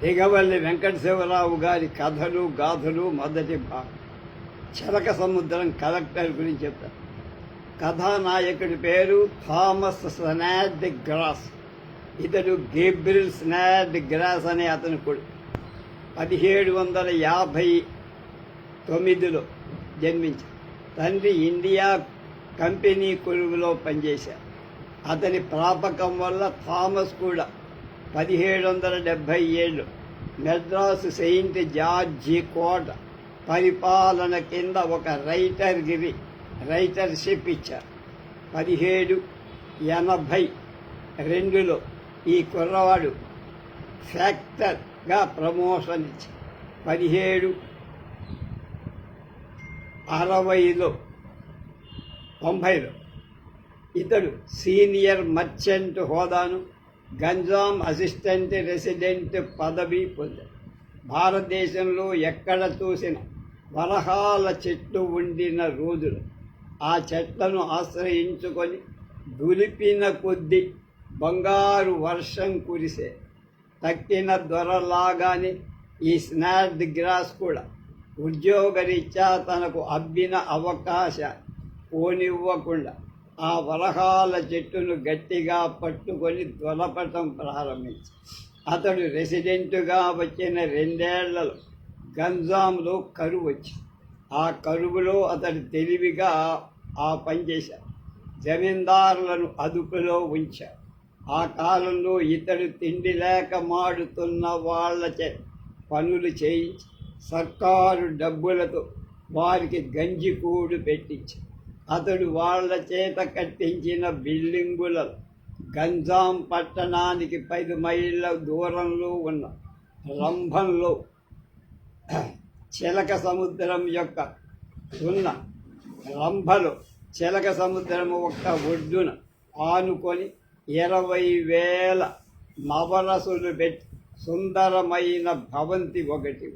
దిగవల్లి వెంకట శివరావు గారి కథలు గాథలు మొదటి భాగం. చరక సముద్రం కలెక్టర్ గురించి చెప్తారు కథానాయకుడి పేరు థామస్ స్నాడ్ గ్రాస్. ఇతడు గేబ్రిల్ స్నాడ్ గ్రాస్ అనే అతని కొడుకు. పదిహేడు వందల యాభై తొమ్మిదిలో జన్మించారు తండ్రి ఇండియా కంపెనీ కొలువులో పనిచేశారు అతని ప్రాపకం వల్ల థామస్ కూడా పదిహేడు వందల డెబ్భై ఏళ్ళు మెడ్రాసు సెయింట్ జార్జి కోట పరిపాలన కింద ఒక రైటర్ గిరి రైటర్షిప్ ఇచ్చారు. పదిహేడు ఎనభై రెండులో ఈ కుర్రవాడు ఫ్యాక్టర్గా ప్రమోషన్ ఇచ్చారు. పదిహేడు అరవైలో తొంభైలో ఇతడు సీనియర్ మర్చెంట్ హోదాను గంజాం అసిస్టెంట్ రెసిడెంట్ పదవి పొందాడు. భారతదేశంలో ఎక్కడ చూసిన వరహాల చెట్టు ఉండిన రోజులు. ఆ చెట్లను ఆశ్రయించుకొని దులిపిన కొద్దీ బంగారు వర్షం కురిసే తక్కిన దొరలాగానే ఈ స్నాడ్ గ్రాస్ కూడా ఉద్యోగరీత్యా తనకు అబ్బిన అవకాశ పోనివ్వకుండా ఆ వరహాల చెట్టును గట్టిగా పట్టుకొని ధ్వలపటం ప్రారంభించి అతడు రెసిడెంటుగా వచ్చిన రెండేళ్ళలో గంజాంలో కరువు వచ్చింది. ఆ కరువులో అతడు తెలివిగా ఆ పని చేశాడు. జమీందారులను అదుపులో ఉంచాడు. ఆ కాలంలో ఇతడు తిండి లేక మాడుతున్న వాళ్ళచే పనులు చేయించి సర్కారు డబ్బులతో వారికి గంజి కూడు పెట్టించి అతడు వాళ్ళ చేత కట్టించిన బిల్డింగులలో గంజాం పట్టణానికి పది మైళ్ళ దూరంలో ఉన్న రంభంలో చిలక సముద్రం యొక్క ఉన్న రంభలో చిలక సముద్రం ఒక్క ఒడ్డున ఆనుకొని ఇరవై వేల మవరసులు పెట్టి సుందరమైన భవంతి ఒకటి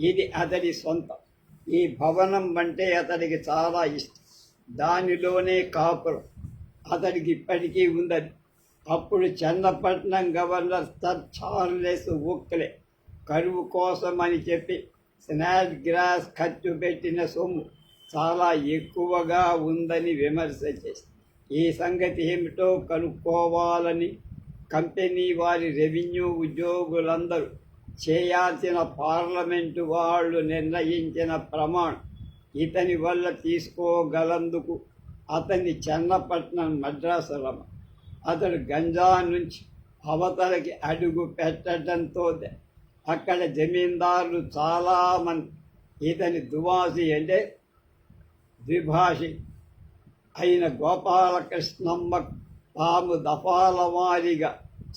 ఇది అతడి సొంతం. ఈ భవనం అంటే అతడికి చాలా ఇష్టం. దానిలోనే కాపురం. అతడికి ఇప్పటికీ ఉందని. అప్పుడు చన్నపట్నం గవర్నర్ సర్ చార్లెస్ ఉక్లే కరువు కోసం అని చెప్పి స్నాచ్ గ్రాస్ ఖర్చు పెట్టిన సొమ్ము చాలా ఎక్కువగా ఉందని విమర్శ చేసి ఈ సంగతి ఏమిటో కనుక్కోవాలని కంపెనీ వారి రెవెన్యూ ఉద్యోగులందరూ చేయాల్సిన పార్లమెంటు వాళ్ళు నిర్ణయించిన ప్రమాణం ఇతని వల్ల తీసుకోగలందుకు అతని చెన్నపట్నం మద్రాసు రమ అతడు గంజా నుంచి అవతలకి అడుగు పెట్టడంతో అక్కడ జమీందారులు చాలామంది. ఇతని దువాసి అంటే ద్విభాషి అయిన గోపాలకృష్ణమ్మ తాము దఫాల వారీగా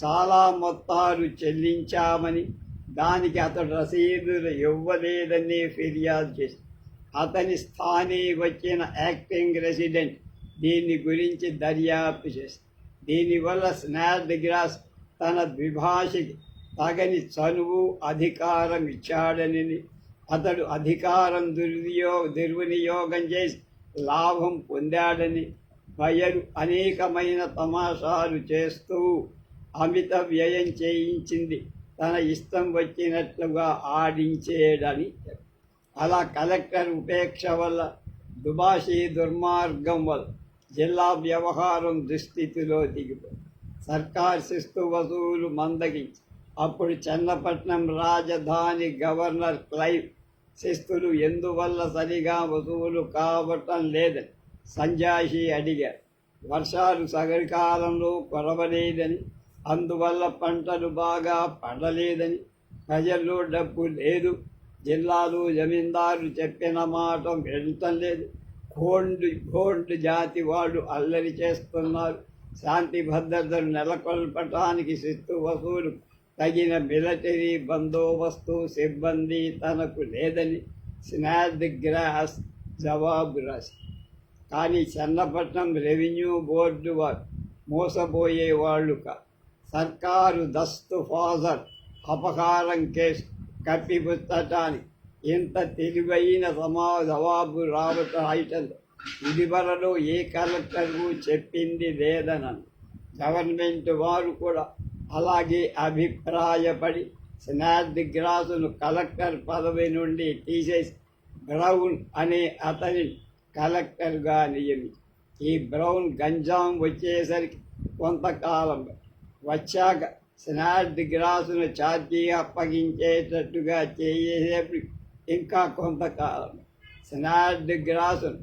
చాలా మొత్తాలు చెల్లించామని దానికి అతడు రసీదులు ఇవ్వలేదని ఫిర్యాదు చేశారు అతని స్థానీ వచ్చిన యాక్టింగ్ రెసిడెంట్ దీని గురించి దర్యాప్తు చేసి దీనివల్ల స్నాడ్ గ్రాస్ తన ద్విభాషకి తగని చనువు అధికారం ఇచ్చాడని అతడు అధికారం దుర్వినియో దుర్వినియోగం చేసి లాభం పొందాడని బయలు అనేకమైన తమాషాలు చేస్తూ అమిత వ్యయం చేయించింది. తన ఇష్టం వచ్చినట్లుగా ఆడించేడని అలా కలెక్టర్ ఉపేక్ష వల్ల దుబాషీ దుర్మార్గం వల్ల జిల్లా వ్యవహారం దుస్థితిలో దిగిపోయింది. సర్కార్ శిస్తు వసూలు మందగించి అప్పుడు చన్నపట్నం రాజధాని గవర్నర్ క్లైవ్ శిస్తులు ఎందువల్ల సరిగా వసూలు కావటం లేదని సంజాషి అడిగారు. వర్షాలు సగరికాలంలో కొరవలేదని అందువల్ల పంటలు బాగా పడలేదని ప్రజల్లో డబ్బు లేదు జిల్లాలు జమీందారు చెప్పిన మాట వెళ్తం లేదు. కోండు కోండు జాతి వాళ్ళు అల్లరి చేస్తున్నారు. శాంతి భద్రతను నెలకొల్పటానికి శిస్తు వసూలు తగిన మిలిటరీ బందోబస్తు సిబ్బంది తనకు లేదని స్నాద్ గ్రాస్ జవాబు రాసి. కానీ చన్నపట్నం రెవెన్యూ బోర్డు వారు మోసపోయేవాళ్ళు కా సర్కారు దస్తు ఫాజర్ అపకారం కేసు కప్పిపుచ్చటానికి ఇంత తెలివైన సమా జవాబు రావటం అయిటంలో ఇదివరలో ఏ కలెక్టరు చెప్పింది లేదనను. గవర్నమెంట్ వారు కూడా అలాగే అభిప్రాయపడి స్నాద్ గ్రాసును కలెక్టర్ పదవి నుండి తీసేసి బ్రౌన్ అనే అతని కలెక్టర్గా నియమించి ఈ బ్రౌన్ గంజాం వచ్చేసరికి కొంతకాలం వచ్చాక స్నాడ్ గ్రాసును ఛార్జీ అప్పగించేటట్టుగా చేసేప్పుడు ఇంకా కొంతకాలం. స్నాడ్ గ్రాసును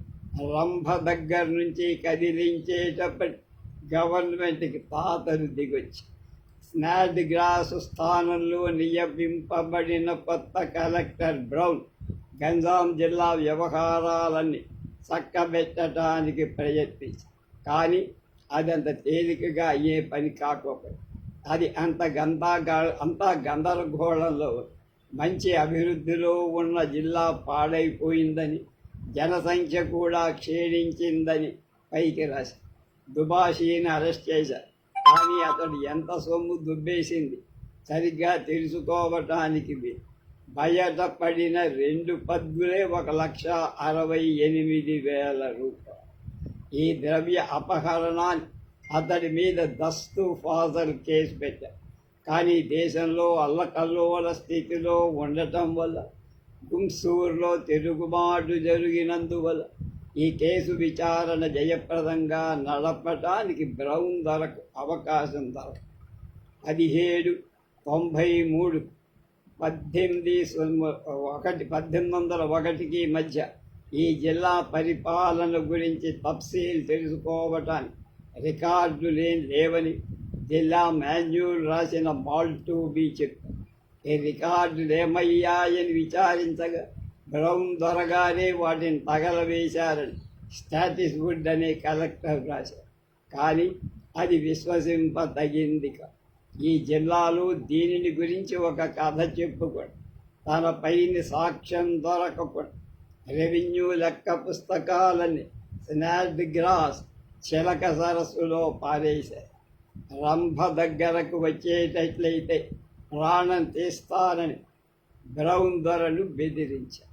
రంభ దగ్గర నుంచి కదిలించేటప్పటి గవర్నమెంట్కి పాతలు దిగొచ్చి. స్నాడ్ గ్రాస్ స్థానంలో నియమింపబడిన కొత్త కలెక్టర్ బ్రౌన్ గంజాం జిల్లా వ్యవహారాలన్నీ చక్కబెట్టడానికి ప్రయత్నించి కానీ అదంత తేలికగా అయ్యే పని కాకపోయింది అది అంత గందా అంత గందరగోళంలో మంచి అభివృద్ధిలో ఉన్న జిల్లా పాడైపోయిందని జనసంఖ్య కూడా క్షీణించిందని పైకి రాసి దుబాషీని అరెస్ట్ చేశారు కానీ అతడు ఎంత సొమ్ము దుబ్బేసింది సరిగ్గా తెలుసుకోవటానికి బయట బయటపడిన రెండు పద్దులే ఒక లక్ష అరవై ఎనిమిది వేల రూపాయలు. ఈ ద్రవ్య అపహరణాన్ని అతడి మీద దస్తు ఫాజల్ కేసు పెట్టారు కానీ దేశంలో అల్లకల్లోల స్థితిలో ఉండటం వల్ల గుంసూరులో తిరుగుబాటు జరిగినందువల్ల ఈ కేసు విచారణ జయప్రదంగా నడపటానికి బ్రౌన్ ధరకు అవకాశం దొరక పదిహేడు తొంభై మూడు పద్దెనిమిది ఒకటి పద్దెనిమిది వందల ఒకటికి మధ్య ఈ జిల్లా పరిపాలన గురించి తఫ్సీల్ తెలుసుకోవటానికి రికార్డు లేని లేవని జిల్లా మాన్యూల్ రాసిన మాల్టూ బీ చెప్పారు ఈ రికార్డులు ఏమయ్యాయని విచారించగా బ్రౌన్ దొరగానే వాటిని తగలవేశారని స్టాటిస్ వుడ్ అనే కలెక్టర్ రాశారు. కానీ అది విశ్వసింపదగింది ఈ జిల్లాలో దీనిని గురించి ఒక కథ చెప్పుకోండి తన పైన సాక్ష్యం దొరకకుండా రెవెన్యూ లెక్క పుస్తకాలని స్నాడ్ గ్రాస్ చిలక సరస్సులో పారేశారు రంభ దగ్గరకు వచ్చేటట్లయితే ప్రాణం తీస్తానని బ్రౌన్ దొరలు బెదిరించారు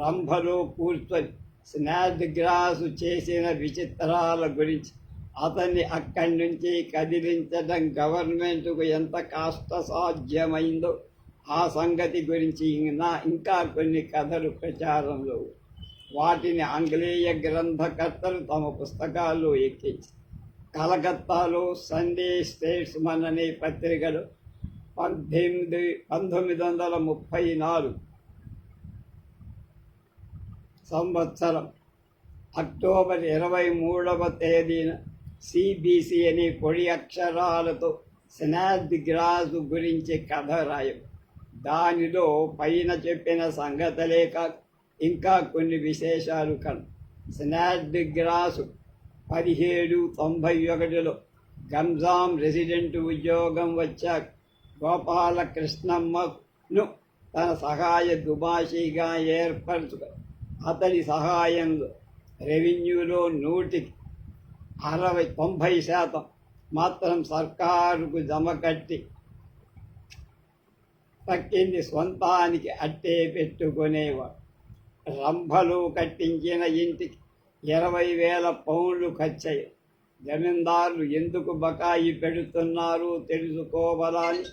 రంభలో కూర్చొని స్నాడ్ గ్రాసు చేసిన విచిత్రాల గురించి అతన్ని అక్కడి నుంచి కదిలించడం గవర్నమెంట్కు ఎంత కష్ట సాధ్యమైందో ఆ సంగతి గురించి నా ఇంకా కొన్ని కథలు ప్రచారంలో ఉన్నాయి. వాటిని ఆంగ్లేయ గ్రంథకర్తలు తమ పుస్తకాల్లో ఎక్కించి కలకత్తాలో సండే స్టేట్స్మన్ అనే పత్రికలు పద్దెనిమిది పంతొమ్మిది వందల ముప్పై నాలుగు సంవత్సరం అక్టోబర్ ఇరవై మూడవ తేదీన సిబిసి అనే పొడి అక్షరాలతో స్నాద్ గ్రాజు గురించి కథ రాయం దానిలో పైన చెప్పిన సంగతలే కాదు ఇంకా కొన్ని విశేషాలు కన్. స్నాడ్ గ్రాసు పదిహేడు తొంభై ఒకటిలో గంజాం రెసిడెంట్ ఉద్యోగం వచ్చాక గోపాలకృష్ణమ్మను తన సహాయ దుబాషిగా ఏర్పరచుక అతని సహాయంలో రెవెన్యూలో నూటికి అరవై తొంభై శాతం మాత్రం సర్కారుకు జమ కట్టి తక్కింది స్వంతానికి అట్టే పెట్టుకునేవాడు. రంభలు కట్టించిన ఇంటికి ఇరవై వేల పౌండ్లు ఖర్చయ్యాయి. జమీందారులు ఎందుకు బకాయి పెడుతున్నారు తెలుసుకోవాలని